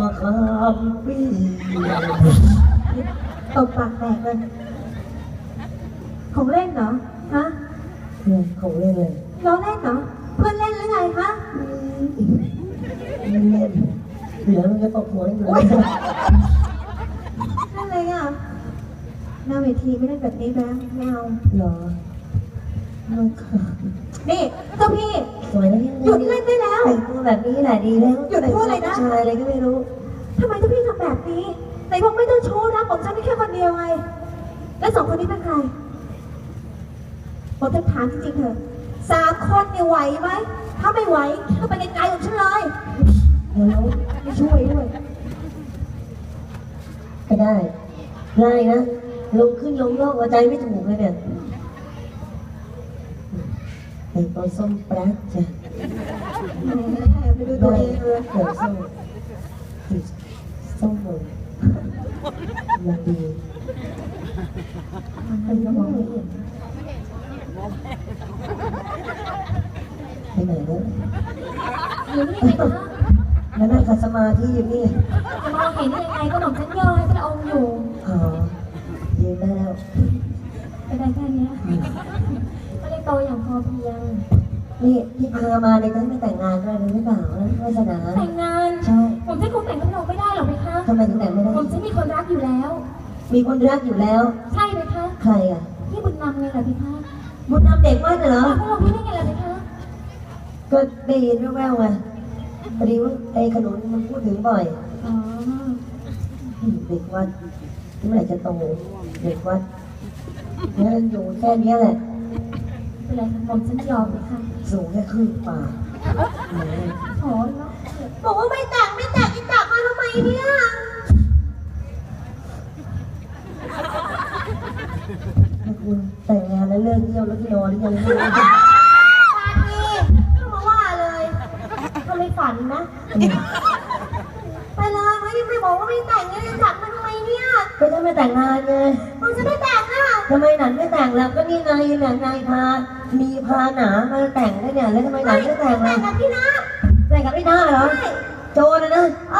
มาคามปีตบปากแตกเลย ของเล่นเหรอ ฮะเนี่ยของเล่นเลยล้อเล่นเหรอ เพื่อนเล่นหรือไงคะเล่นเหลือมันจะตกหัวอยู่เลยนั่นเลยอะหน้าเวทีไม่ได้แบบนี้นะไม่เอาเหรอ มันขานี่เจ้าพี่ สวยนะพี่หยุดเล่นได้แล้ว แต่งตัวแบบนี้แหละดีแล้วหยุดพูดเลยนะ ชายอะไรก็ไม่รู้ทำไมเจ้าพี่ทำแบบนี้ไหนบอกไม่ต้องโชว์นะผมฉันไม่แค่คนเดียวไง แล้วสองคนนี้เป็นใครผมจะถามจริงๆเถอะสามคนเนี่ยไหวไหม ถ้าไม่ไหวก็ไปไกลๆของฉันเลยแล้วไม่ช่วยด้วยก็ได้ได้นะลงขึ้นลงล่องเอาใจไม่ถูกเลยเนี่ย แต่งตัวส้มแปรดจ้ะแหมไปดูตัวเองเลยเดี๋ยวส้มสีส้มเลยมันดีมันก็มองไม่เห็นไปไหนเนี่ยอยู่นี่ไงคะแล้วนั่งขัดสมาธิอยู่นี่จะมองเห็นได้ยังไงก็หนอมฉันย่อให้ ไปได้แค่เนี้ยไม่ได้โตอย่างพอเพียง นี่ที่พามาในนั้นไม่แต่งงานด้วยหรือเปล่านะวาสนาแต่งงาน ใช่ผมจะคงแต่งกับเราไม่ได้หรอกไหมคะ ทำไมถึงแต่งไม่ได้ ผมจะมีคนรักอยู่แล้ว มีคนรักอยู่แล้ว ใช่ไหมคะใครอะ พี่บุญนำไงล่ะพี่คะบุญนำเด็กวัดเหรอ พวกเราพี่ได้ไงล่ะพี่คะก็ได้ยินแว่วๆไงพอดีว่าไอ้ขนุนมันพูดถึงบ่อยอ๋อ เด็กวัดเมื่อไหร่จะโตเด็กวัด งั้นอยู่แค่เนี้ยแหละ เป็นไรคะผมฉันยอมเลยค่ะสูงแค่ครึ่งป่าแหมโหเนาะบอกว่าไม่แต่งไม่แต่งอีจักมาทำไมเนี่ยถ้าคุณแต่งงานแล้วเลิกเที่ยวแล้วที่นอนหรือยังไม่รู้ปานีต้องมาว่าเลยทำไมฝันนะ ไปเลยเขายังไม่บอกว่าไม่แต่งเลยจะจับมาทำไมเนี่ย ก็ถ้าไม่แต่งงานไง ทำไมหนันไม่แต่งล่ะก็นี่ไงหนันนายพา มีพาหนามาแต่งได้เนี่ย แล้วทำไมหนันไม่แต่งแต่ล่ะงกับพี่นะแต่งกับพี่หน้าเหรอใช่โจรนะนะ เอ